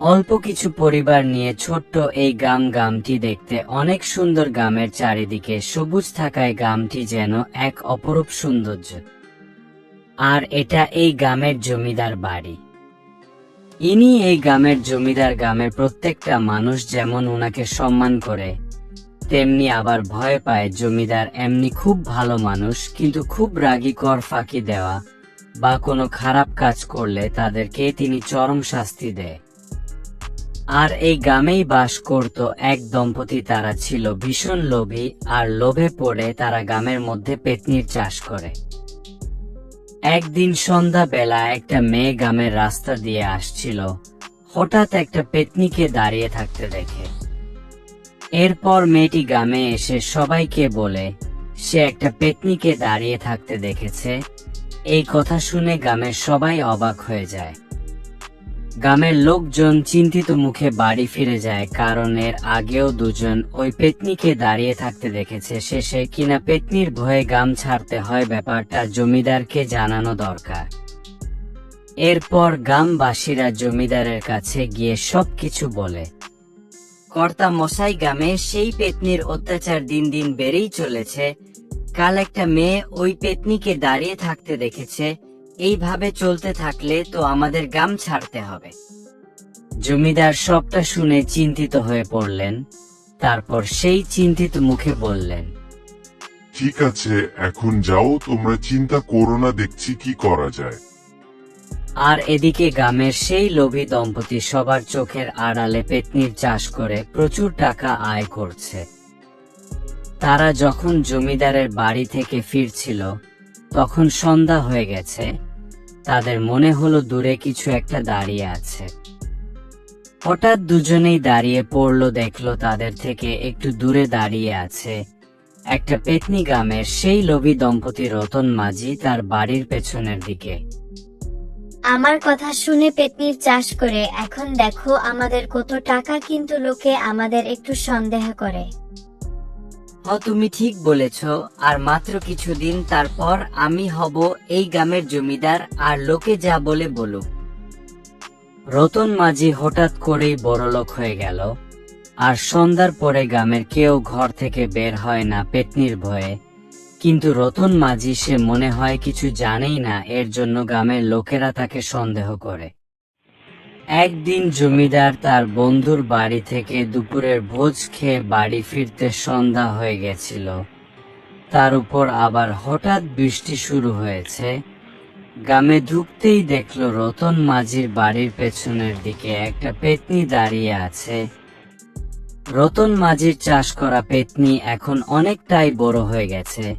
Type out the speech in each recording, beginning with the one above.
অল্প কিছু পরিবার নিয়ে ছোট্ট এই গ্রাম গ্রামটি দেখতে অনেক সুন্দর গ্রামের চারিদিকে সবুজ থাকায় গ্রামটি যেন এক অপরূপ সৌন্দর্য। আর এটা এই গ্রামের জমিদার বাড়ি। ইনি এই গ্রামের জমিদার গ্রামের প্রত্যেকটা মানুষ যেমন ওনাকে সম্মান করে, তেমনি আবার ভয় পায় জমিদার এমনি খুব ভালো মানুষ, কিন্তু খুব রাগী, কর ফাঁকি দেওয়া বা কোনো খারাপ কাজ করলে তাদেরকে তিনি চরম শাস্তি দেয়। আর এই গ্রামেই বাস করত এক দম্পতি। তারা ছিল ভীষণ লোভী আর লোভে পড়ে তারা গ্রামের মধ্যে পেতনির চাষ করে। একদিন সন্ধ্যা বেলা একটা মেয়ে গ্রামের রাস্তা দিয়ে আসছিল। হঠাৎ একটা পেতনিকে দাঁড়িয়ে থাকতে দেখে। এরপর মেয়েটি গ্রামে এসে সবাইকে বলে, সে একটা পেতনিকে দাঁড়িয়ে থাকতে দেখেছে। এই কথা শুনে গ্রামের সবাই অবাক হয়ে যায়। গ্রামের লোকজন চিন্তিত মুখে বাড়ি ফিরে যায়। কারণ এর আগেও দুজন ওই পেতনিকে দাঁড়িয়ে থাকতে দেখেছে। শেষে কিনা পেতনির ভয়ে গ্রাম ছাড়তে হয় ব্যাপারটা জমিদারকে জানানো দরকার। এরপর গ্রামবাসীরা জমিদারের কাছে গিয়ে সবকিছু বলে। কর্তা মশাই গ্রামে সেই পেতনির অত্যাচার দিন দিন বেড়েই চলেছে। কাল একটা মেয়ে ওই পেতনিকে দাঁড়িয়ে থাকতে দেখেছে। এইভাবে চলতে থাকলে তো আমাদের গ্রাম ছাড়তে হবে। জমিদার সবটা শুনে চিন্তিত হয়ে পড়লেন তারপর সেই চিন্তিত মুখে বললেন ঠিক আছে এখন যাও তোমরা চিন্তা করো না দেখছি কি করা যায়। আর এদিকে গ্রামের সেই লোভী দম্পতি সবার চোখের আড়ালে পেতনির চাষ করে প্রচুর টাকা আয় করছে। তারা যখন জমিদারের বাড়ি থেকে ফিরছিল তখন সন্ধ্যা হয়ে গেছে তাদের মনে হলো দূরে কিছু একটা দাঁড়িয়ে আছে। হঠাৎ দুজনেই দাঁড়িয়ে পড়ল, দেখল তাদের থেকে একটু দূরে দাঁড়িয়ে আছে। একটা পেতনি গ্রামের সেই লোভী দম্পতি রতন মাঝি তার বাড়ির পেছনের দিকে। আমার কথা শুনে পেতনির চাষ করে, এখন দেখো আমাদের কত টাকা কিন্তু লোকে আমাদের একটু সন্দেহ করে। তুমি ঠিক বলেছ, আর মাত্র কিছুদিন তারপর আমি হব এই গ্রামের জমিদার, আর লোকে যা বলে বলুক। রতন মাঝি হঠাৎ করেই বড়লোক হয়ে গেল, আর সন্ধ্যার পরে গ্রামের কেউ ঘর থেকে বের হয় না পেতনির ভয়ে। কিন্তু রতন মাঝি সে মনে হয় কিছু জানেই না, এর জন্য গ্রামের লোকেরা তাকে সন্দেহ করে। একদিন জমিদার তার বন্ধুর বাড়ি থেকে দুপুরের ভোজ খেয়ে বাড়ি ফিরতে সন্ধ্যা হয়ে গেছিল। তার উপর আবার হঠাৎ বৃষ্টি শুরু হয়েছে। গ্রামে ঢুকতেই দেখল রতন মাঝির বাড়ির পেছনের দিকে একটা পেতনি দাঁড়িয়ে আছে। রতন মাঝির চাষ করা পেতনি এখন অনেকটাই বড় হয়ে গেছে।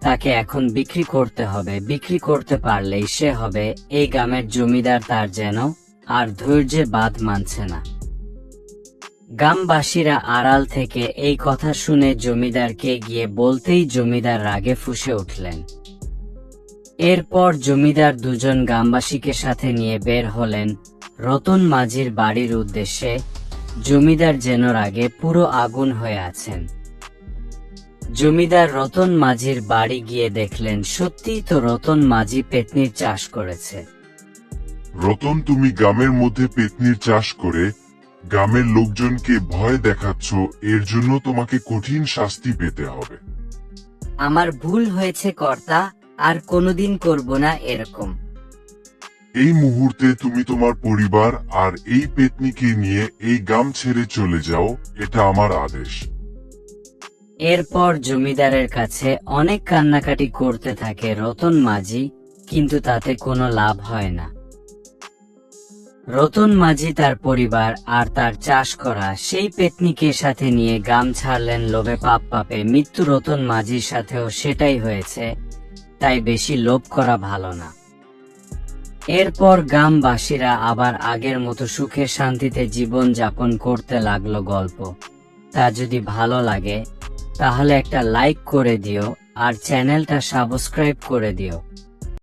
তাকে এখন বিক্রি করতে হবে, বিক্রি করতে পারলেই সে হবে। এই গ্রামের জমিদার তার যেন আর ধৈর্যে বাদ মানছে না। গ্রামবাসীরা আড়াল থেকে এই কথা শুনে জমিদারকে গিয়ে বলতেই জমিদার রাগে ফুঁসে উঠলেন। এরপর জমিদার দুজন গ্রামবাসীকে সাথে নিয়ে বের হলেন রতন মাঝির বাড়ির উদ্দেশ্যে। জমিদার যেন রাগে পুরো আগুন হয়ে আছেন। জমিদার রতন মাঝির বাড়ি গিয়ে দেখলেন, সত্যিই তো রতন মাঝি পেতনির চাষ করেছে। রতন তুমি গ্রামের মধ্যে পেতনির চাষ করে গ্রামের লোকজনকে ভয় দেখাচ্ছ এর জন্য তোমাকে কঠিন শাস্তি পেতে হবে। আমার ভুল হয়েছে কর্তা আর কোনোদিন করব না এরকম। এই মুহূর্তে তুমি তোমার পরিবার আর এই পেতনিকে নিয়ে এই গ্রাম ছেড়ে চলে যাও এটা আমার আদেশ। এরপর জমিদারের কাছে অনেক কান্নাকাটি করতে থাকে রতন মাঝি কিন্তু তাতে কোনো লাভ হয় না। রতন মাঝি তার পরিবার আর তার চাষ করা সেই পেতনিকে সাথে নিয়ে গ্রাম ছাড়লেন লোভে পাপ পাপে। মৃত্যু রতন মাঝির সাথেও সেটাই হয়েছে, তাই বেশি লোভ করা ভালো না। এরপর গ্রামবাসীরা আবার আগের মতো সুখে শান্তিতে জীবন যাপন করতে লাগল গল্প। তা যদি ভালো লাগে, তাহলে একটা লাইক করে দিও আর চ্যানেলটা সাবস্ক্রাইব করে দিও।